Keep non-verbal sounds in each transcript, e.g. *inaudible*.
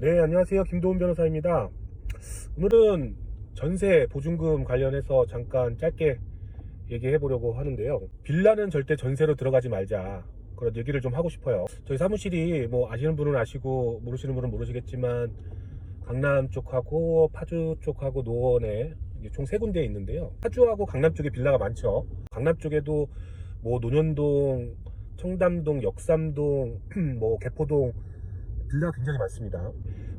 네, 안녕하세요. 김도훈 변호사입니다. 오늘은 전세 보증금 관련해서 잠깐 짧게 얘기해 보려고 하는데요. 빌라는 절대 전세로 들어가지 말자. 그런 얘기를 좀 하고 싶어요. 저희 사무실이 뭐 아시는 분은 아시고 모르시는 분은 모르시겠지만 강남 쪽하고 파주 쪽하고 노원에 총 세 군데 있는데요. 파주하고 강남 쪽에 빌라가 많죠. 강남 쪽에도 뭐 논현동, 청담동, 역삼동, *clears throat* 뭐 개포동 빌라가 굉장히 많습니다.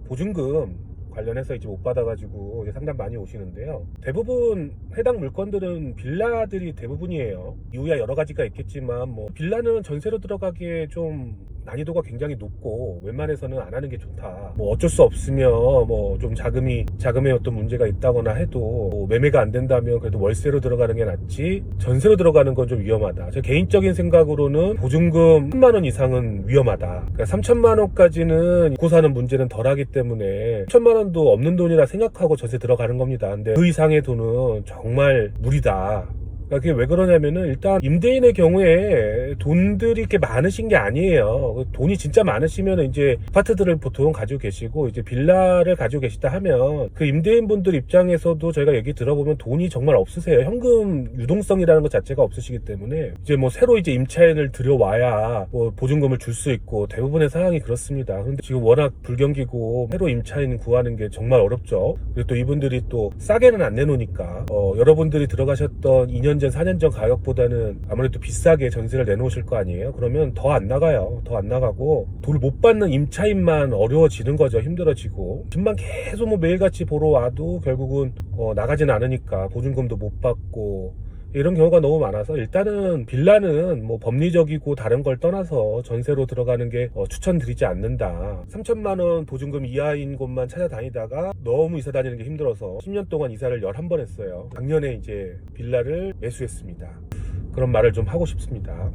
보증금 관련해서 이제 못 받아가지고 이제 상담 많이 오시는데요. 대부분 해당 물건들은 빌라들이 대부분이에요. 이유야 여러 가지가 있겠지만 뭐 빌라는 전세로 들어가기에 좀 난이도가 굉장히 높고 웬만해서는 안 하는 게 좋다. 뭐 어쩔 수 없으면 뭐 좀 자금이 자금에 어떤 문제가 있다거나 해도 뭐 매매가 안 된다면 그래도 월세로 들어가는 게 낫지 전세로 들어가는 건 좀 위험하다. 제 개인적인 생각으로는 보증금 3만 원 이상은 위험하다. 그러니까 3천만 원까지는 입고 사는 문제는 덜하기 때문에 3천만 원도 없는 돈이라 생각하고 전세 들어가는 겁니다. 근데 그 이상의 돈은 정말 무리다. 그러니까 그게 왜 그러냐면은 일단 임대인의 경우에 돈들이 이렇게 많으신 게 아니에요. 돈이 진짜 많으시면 이제 아파트들을 보통 가지고 계시고 이제 빌라를 가지고 계시다 하면 그 임대인분들 입장에서도 저희가 얘기 들어보면 돈이 정말 없으세요. 현금 유동성이라는 것 자체가 없으시기 때문에 이제 뭐 새로 이제 임차인을 들여와야 뭐 보증금을 줄 수 있고 대부분의 상황이 그렇습니다. 그런데 지금 워낙 불경기고 새로 임차인 구하는 게 정말 어렵죠. 그리고 또 이분들이 또 싸게는 안 내놓으니까 어, 여러분들이 들어가셨던 2년 전, 4년 전 가격보다는 아무래도 비싸게 전세를 내놓으실 거 아니에요. 그러면 더 안 나가요. 더 안 나가고 돈을 못 받는 임차인만 어려워지는 거죠. 힘들어지고 집만 계속 뭐 매일같이 보러 와도 결국은 어, 나가진 않으니까 보증금도 못 받고 이런 경우가 너무 많아서 일단은 빌라는 뭐 법리적이고 다른 걸 떠나서 전세로 들어가는 게 어, 추천드리지 않는다. 3천만 원 보증금 이하인 곳만 찾아다니다가 너무 이사 다니는 게 힘들어서 10년 동안 이사를 11번 했어요. 작년에 이제 빌라를 매수했습니다. 그런 말을 좀 하고 싶습니다.